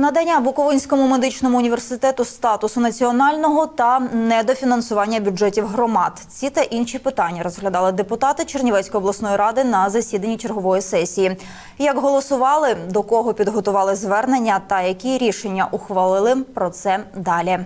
Надання Буковинському медичному університету статусу національного та недофінансування бюджетів громад. Ці та інші питання розглядали депутати Чернівецької обласної ради на засіданні чергової сесії. Як голосували, до кого підготували звернення та які рішення ухвалили, про це далі.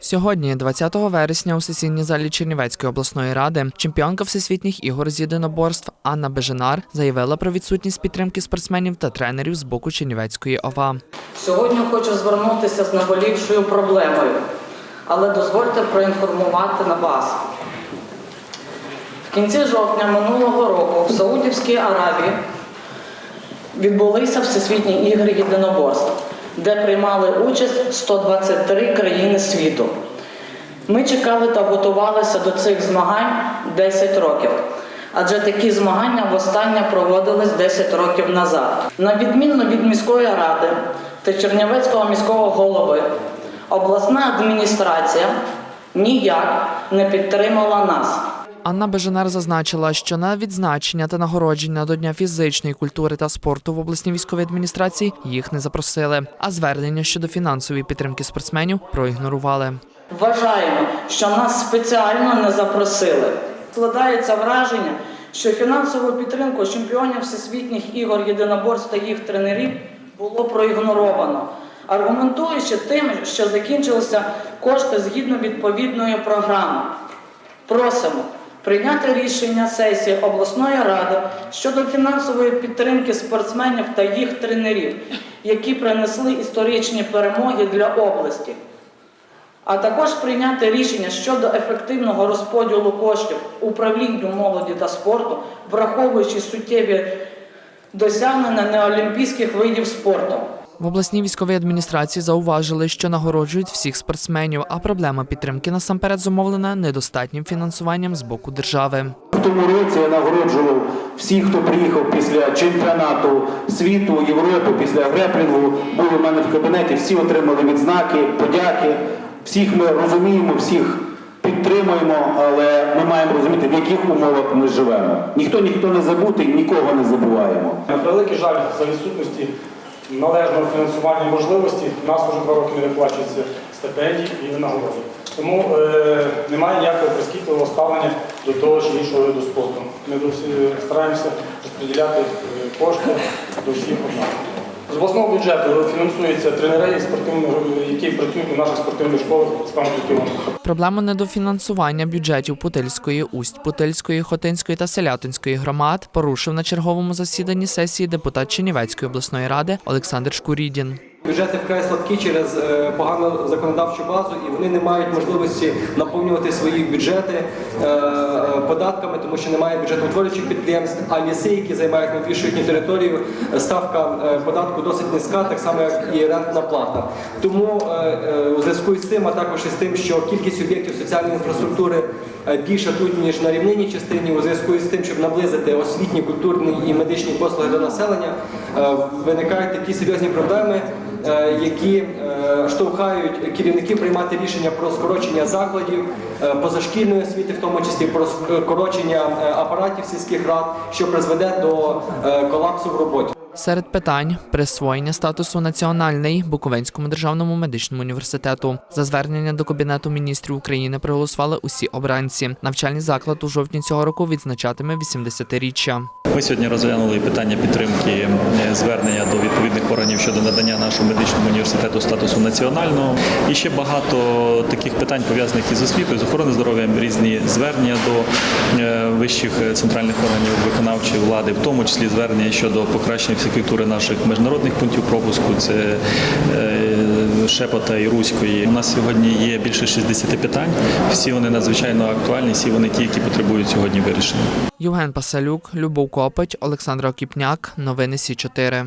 Сьогодні, 20 вересня, у сесійній залі Чернівецької обласної ради, чемпіонка всесвітніх ігор з єдиноборств Анна Беженар заявила про відсутність підтримки спортсменів та тренерів з боку Чернівецької ОВА. Сьогодні хочу звернутися з наболівшою проблемою, але дозвольте проінформувати на вас. В кінці жовтня минулого року в Саудівській Аравії відбулися Всесвітні ігри єдиноборств, де приймали участь 123 країни світу. Ми чекали та готувалися до цих змагань 10 років. Адже такі змагання востаннє проводились 10 років назад. На відміну від міської ради та Чернівецького міського голови, обласна адміністрація ніяк не підтримала нас. Анна Беженар зазначила, що на відзначення та нагородження до Дня фізичної культури та спорту в обласній військовій адміністрації їх не запросили, а звернення щодо фінансової підтримки спортсменів проігнорували. Вважаємо, що нас спеціально не запросили. Складається враження, що фінансову підтримку чемпіонів всесвітніх ігор єдиноборств та їх тренерів було проігноровано, аргументуючи тим, що закінчилися кошти згідно відповідної програми. Просимо прийняти рішення сесії обласної ради щодо фінансової підтримки спортсменів та їх тренерів, які принесли історичні перемоги для області а також прийняти рішення щодо ефективного розподілу коштів управлінню молоді та спорту, враховуючи суттєві досягнення неолімпійських видів спорту. В обласній військовій адміністрації зауважили, що нагороджують всіх спортсменів, а проблема підтримки насамперед зумовлена недостатнім фінансуванням з боку держави. В тому році я нагороджував всіх, хто приїхав після чемпіонату світу, Європи, після греплінгу, були в мене в кабінеті, всі отримали відзнаки, подяки. Всіх ми розуміємо, всіх підтримуємо, але ми маємо розуміти, в яких умовах ми живемо. Ніхто ніхто не забутий, нікого не забуваємо. На превеликий жаль, за відсутності належного фінансування можливості нас вже два роки не виплачується стипендії і винагороди. Тому е, немає ніякого прискіпливого ставлення до того чи іншого виду спорту. Ми до всі- стараємося розподіляти е, кошти до всіх однаково. З обласного бюджету фінансуються тренери, і спортивні, які працюють у наших спортивних школах з пам'яті Проблема недофінансування бюджетів Путильської, Усть Путильської, Хотинської та Селятинської громад порушив на черговому засіданні сесії депутат Чернівецької обласної ради Олександр Шкурідін. Бюджети вкрай слабкі через е, погану законодавчу базу, і вони не мають можливості наповнювати свої бюджети е, податками, тому що немає бюджетоутворюючих підприємств. А ліси, які займають найбільшу їхню територію, ставка е, податку досить низька, так само як і рентна плата. Тому у зв'язку з цим, а також із тим, що кількість об'єктів соціальної інфраструктури більша тут ніж на рівнинній частині, у зв'язку з тим, щоб наблизити освітні, культурні і медичні послуги до населення, виникають такі серйозні проблеми які е, штовхають керівників приймати рішення про скорочення закладів е, позашкільної освіти, в тому числі про скорочення е, апаратів сільських рад, що призведе до е, колапсу в роботі. Серед питань присвоєння статусу національний Буковинському державному медичному університету. За звернення до Кабінету міністрів України проголосували усі обранці. Навчальний заклад у жовтні цього року відзначатиме 80-річчя. Ми сьогодні розглянули питання підтримки е, звернення до відповідних органів щодо надання нашому медичному університету статусу національного. І ще багато таких питань пов'язаних із освітою, з охорони здоров'я, різні звернення до е, вищих е, центральних органів виконавчої влади, в тому числі звернення щодо покращення всекультури наших міжнародних пунктів пропуску. Це Шепота і Руської. У нас сьогодні є більше 60 питань. Всі вони надзвичайно актуальні, всі вони ті, які потребують сьогодні вирішення. Євген Пасалюк, Любов Копич, Олександр Окіпняк. Новини Сі 4